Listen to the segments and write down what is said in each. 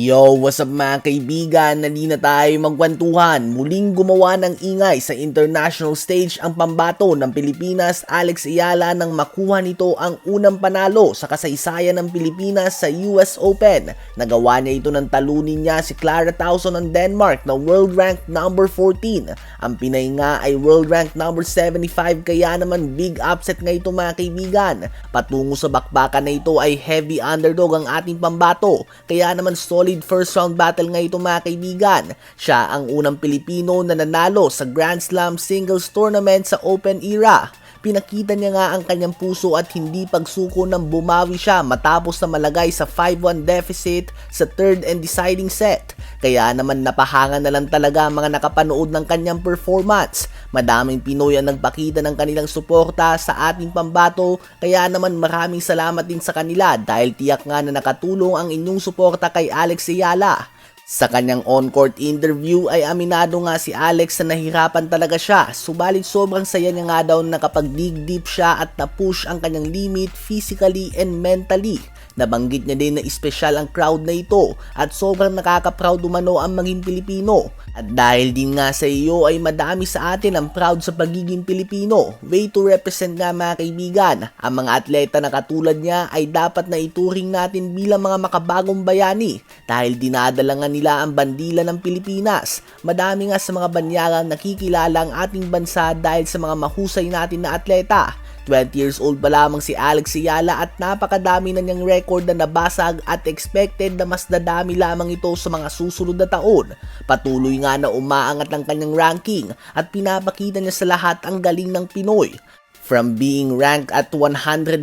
Yo, what's up mga kaibigan? Nali na tayo magkwentuhan. Muling gumawa ng ingay sa international stage ang pambato ng Pilipinas, Alex Ayala nang makuha nito ang unang panalo sa kasaysayan ng Pilipinas sa US Open. Nagawa niya ito ng talunin niya si Clara Towson ng Denmark na world rank number 14. Ang Pinay nga ay world rank number 75 kaya naman big upset nga ito mga kaibigan. Patungo sa bakbakan na ito ay heavy underdog ang ating pambato. Kaya naman solid first round battle nga ito mga kaibigan. Siya ang unang Pilipino na nanalo sa Grand Slam singles tournament sa Open era. Pinakita niya nga ang kanyang puso at hindi pagsuko nang bumawi siya matapos na malagay sa 5-1 deficit sa third and deciding set. Kaya naman napahanga na lang talaga ang mga nakapanood ng kanyang performance. Madaming Pinoy ang nagpakita ng kanilang suporta sa ating pambato kaya naman maraming salamat din sa kanila dahil tiyak nga na nakatulong ang inyong suporta kay Alex Ayala. Sa kanyang on-court interview ay aminado nga si Alex na nahirapan talaga siya, subalit sobrang saya niya nga daw na kapag dig deep siya at na-push ang kanyang limit physically and mentally. Nabanggit niya din na espesyal ang crowd na ito at sobrang nakaka-proud umano ang maging Pilipino. At dahil din nga sa iyo ay madami sa atin ang proud sa pagiging Pilipino. Way to represent nga mga kaibigan. Ang mga atleta na katulad niya ay dapat na ituring natin bilang mga makabagong bayani dahil dinadala nga nila ang bandila ng Pilipinas. Madami nga sa mga banyagang nakikilala ang ating bansa dahil sa mga mahusay natin na atleta. 20 years old pa lamang si Alex Ayala at napakadami na niyang record na nabasag at expected na mas dadami lamang ito sa mga susunod na taon. Patuloy nga na umaangat ang kanyang ranking at pinapakita niya sa lahat ang galing ng Pinoy. From being ranked at 140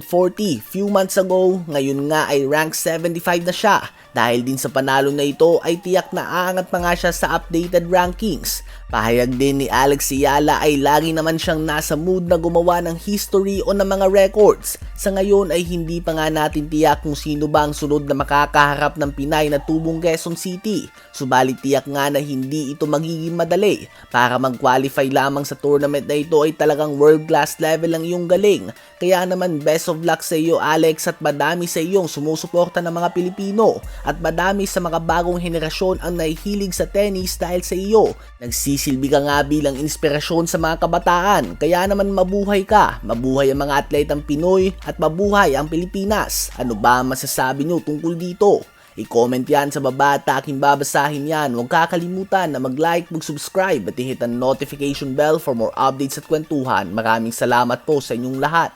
few months ago, ngayon nga ay rank 75 na siya. Dahil din sa panalo na ito ay tiyak na aangat pa nga siya sa updated rankings. Pahayag din ni Alex Ayala ay lagi naman siyang nasa mood na gumawa ng history o ng mga records. Sa ngayon ay hindi pa nga natin tiyak kung sino ba ang sunod na makakaharap ng Pinay na tubong Quezon City. Subalit tiyak nga na hindi ito magiging madali. Para mag-qualify lamang sa tournament na ito ay talagang world class level ang iyong galing. Kaya naman best of luck sa iyo Alex at madami sa iyong sumusuporta ng mga Pilipino at madami sa mga bagong henerasyon ang nahihilig sa tennis dahil sa iyo. Nagsisilbi ka nga bilang inspirasyon sa mga kabataan kaya naman mabuhay ka, mabuhay ang mga atletang Pinoy at mabuhay ang Pilipinas. Ano ba masasabi nyo tungkol dito? I-comment yan sa baba at aking babasahin yan. Huwag kakalimutan na mag-like, mag-subscribe at i-hit ang notification bell for more updates at kwentuhan. Maraming salamat po sa inyong lahat.